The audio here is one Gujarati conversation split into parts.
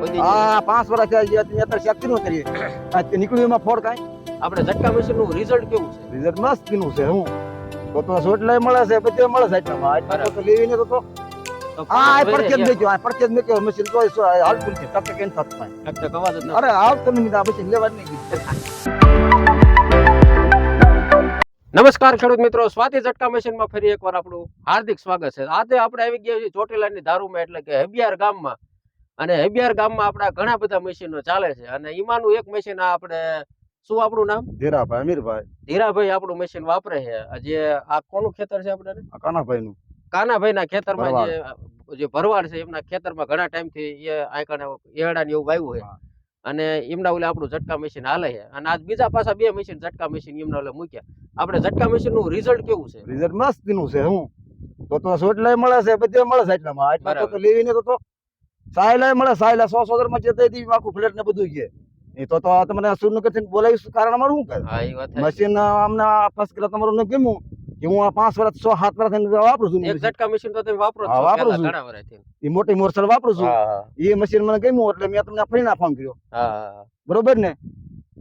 પાંચ વર્ષ છે તમે અત્યારે શક્તિ નું કરીએ. નીકળ્યું એમાં ફોડ કાંઈ? આપણે ઝટકા મશીનનું રિઝલ્ટ કેવું છે? રિઝલ્ટ મસ્તનું છે હું. તો તો સોટ લઈ મળે છે પછી મળે છે આટલા તો લેવીને તો તો. તો આ આ પાંચ પડકે જ વર્ષે મેક્યો આ પડકે મેક્યો. મશીન તો હાલતું છે. ટકે કેમ થતું જ અરે આવતું નહીં આ મશીન લેવા જ નહીં નમસ્કાર ખેડૂત મિત્રો. સ્વાતિ ઝટકા મશીનમાં ફરી એકવાર આપણું હાર્દિક સ્વાગત છે. આજે આપણે આવી ગયા છીએ ચોટીલાની દારૂમાં એટલે કે હેબિયાર ગામમાં. અને હેબિયાર ગામમાં આપણા ઘણા બધા મશીનો ચાલે છે. અને એમાંનું એક મશીન આપણે શું આપણું નામ? ધીરાભાઈ અમીરભાઈ. ધીરાભાઈ આપણું મશીન વાપરે છે. જે આ કોનું ખેતર છે આપણે કાનાભાઈ નું કાનાભાઈ ના ખેતરમાં જે જે ભરવાડ છે એમના ખેતરમાં ઘણા ટાઈમથી એ આંકણે એડા ને એવું વાવ્યું છે. અને એમના ઓલે આપણું ઝટકા મશીન હાલે છે. અને આજ બીજા પાછા બે મશીન ઝટકા મશીન એમના ઓલે મૂક્યા. આપણે ઝટકા મશીનનું રિઝલ્ટ કેવું છે? રિઝલ્ટ મસ્તનું છે હું. તો તો સોટલાય મળે છે બધે મળે છે આટલામાં આટલા તો તો લેવીને તો તો સાયલા મળે સાયલા સો સો માં જતા દી આખું ફ્લેટ ને બધું છે. એ તો તો તમને સુન કરતી બોલાવીશ કારણ અમારું શું કરે. મશીન અમને ફર્સ્ટ ક્લાસ તમારું ન ગમ્યું કે હું આ પાંચ વર્ષ છ સાત વર્ષ વાપરું છું એક ઝટકા મશીન તો તમે વાપરો છો વાપરું છું. એ મોટી મોરસલ વાપરું છું. એ મશીન મને ગમ્યું એટલે મેં તમને ફરીને ફોન કર્યો. બરોબર ને?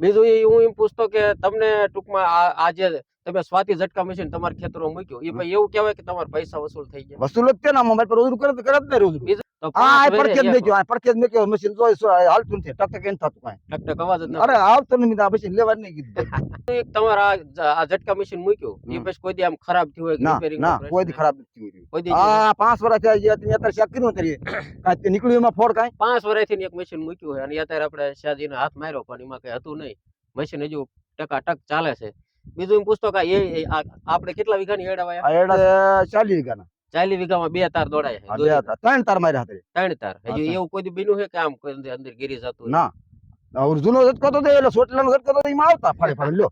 બીજું એ હું એમ પૂછતો કે તમને ટૂંકમાં આ જે તમે સ્વાતિ ઝટકા મશીન તમારા ખેતરો મૂક્યું એ ભાઈ એવું કહેવાય કે તમારા પૈસા વસૂલ થઈ ગયા. વસૂલ જ તે ના મોબાઈલ પર રોજ કરે કરે જ ને રોજ આ વેરે મેક્યો આ પડકે મેક્યો. મશીન જોઈ હાલતું છે ટક કેમ થતું કાંઈ? ટક ટક અવાજ જ ન અરે આવતું નહીં આ મશીન લેવા નહીં કીધું એક તમારા આ ઝટકા મશીન મૂક્યું એ પછી કોઈ દી આમ ખરાબ થયું હોય રિપેરિંગ ના ના નો કોઈ દી ખરાબ નથી થયું. કોઈ દી આ પાંચ વર્ષ થયા જે તમે અત્યારે શેક કર્યું કરીએ કાંઈ નીકળ્યું એમાં ફોડ કાંઈ? પાંચ વર્ષથી એક મશીન મૂક્યું હોય અને અત્યારે આપણે શાહજીને હાથ માર્યો પણ એમાં કઈ હતું નહીં. મશીન હજુ ટકા ટક ચાલે છે. બીજું એમ પૂછતો કે આપણે કેટલા વીઘાની એડા વાયા એડા ચાલી વીઘાના. ચાલીસ વીઘામાં બે તાર દોડાય બે ત્રણ તાર માર્યા હતા ત્રણ તાર. હજી એવું કોઈ બીનું છે કે આમ અંદર- ગીરી જતું ના. અર્જુનો જૂનો ઝટકો તો દે એટલે સોટલાનો ઝટકો તો એમાં આવતા ફાડે ફાડે લ્યો.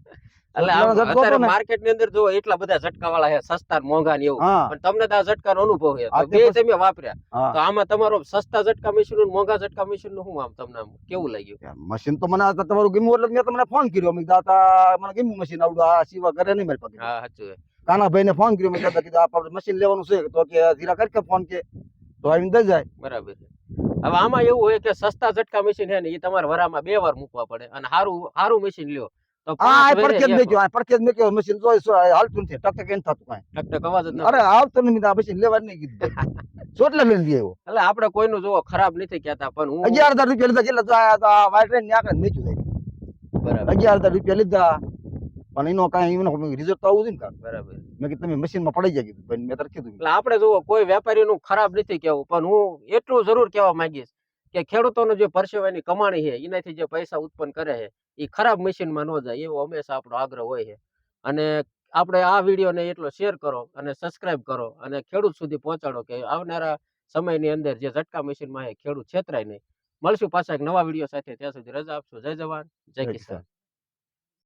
એટલે. માર્કેટની. અંદર જો બધા ઝટકા વાળા છે સસ્તા મોંઘા ને એવું. પણ તમને તો આ અનુભવ છે. બે તમે વાપર્યા. તો આમાં તમારો સસ્તા ઝટકા મશીનનું મોંઘા ઝટકા મશીનનું શું આમ તમને કેવું લાગ્યું? મશીન તો મને તમારું ગમ્યું એટલે મેં તમને ફોન કર્યો. મેં દાતા મને ગમ્યું મશીન આવડું આ સિવા ઘરે નહીં મારી પાસે. હા સાચું છે. કાનાભાઈ ને ફોન કર્યો મેં કીધું કીધું આપણે મશીન લેવાનું છે તો કે ધીરા કરી ફોન કે તો આવીને દઈ જાય બરાબર હવે આમાં એવું હોય કે સસ્તા ઝટકા મશીન હે ને એ તમારે વરામાં બે વાર મૂકવા પડે અને સારું સારું મશીન લ્યો આ પાંચ જ મેક્યો આ પડકે જ મેક્યો મશીન જોઈ હાલતું નથી ટક કેમ થતું કાંઈ ટક ટક અવાજ જ અરે આવતું આ મશીન લેવા નહીં કીધું ચોટલે એટલે આપણે કોઈનું જોવો ખરાબ નથી કહેતા પણ હું અગિયાર હજાર રૂપિયા લીધા કેટલા વાઇટ રેન આકડે મેચ્યું બરાબર અગિયાર હજાર રૂપિયા લીધા પણ એનો કાંઈ એનો રિઝલ્ટ તો આવું જોઈએ ને. બરાબર. મેં કીધું તમે મશીનમાં પડી જાય કીધું ભાઈ મેં તારે કીધું. એટલે આપણે જો કોઈ વેપારીનું ખરાબ નથી કેવું પણ હું એટલું જરૂર કહેવા માંગીશ કે ખેડૂતોનો જે પરસેવાની કમાણી છે એનાથી જે પૈસા ઉત્પન્ન કરે છે એ ખરાબ મશીનમાં ન જાય એવો હંમેશા આપણો આગ્રહ હોય છે. અને આપણે આ વિડીયોને એટલો શેર કરો અને સબસ્ક્રાઇબ કરો અને ખેડૂત સુધી પહોંચાડો કે આવનારા સમયની અંદર જે ઝટકા મશીનમાં છે ખેડૂત છેતરાય નહીં. મળશું પાછા એક નવા વીડિયો સાથે ત્યાં સુધી રજા આપશો. જય જવાન જય કિસાન.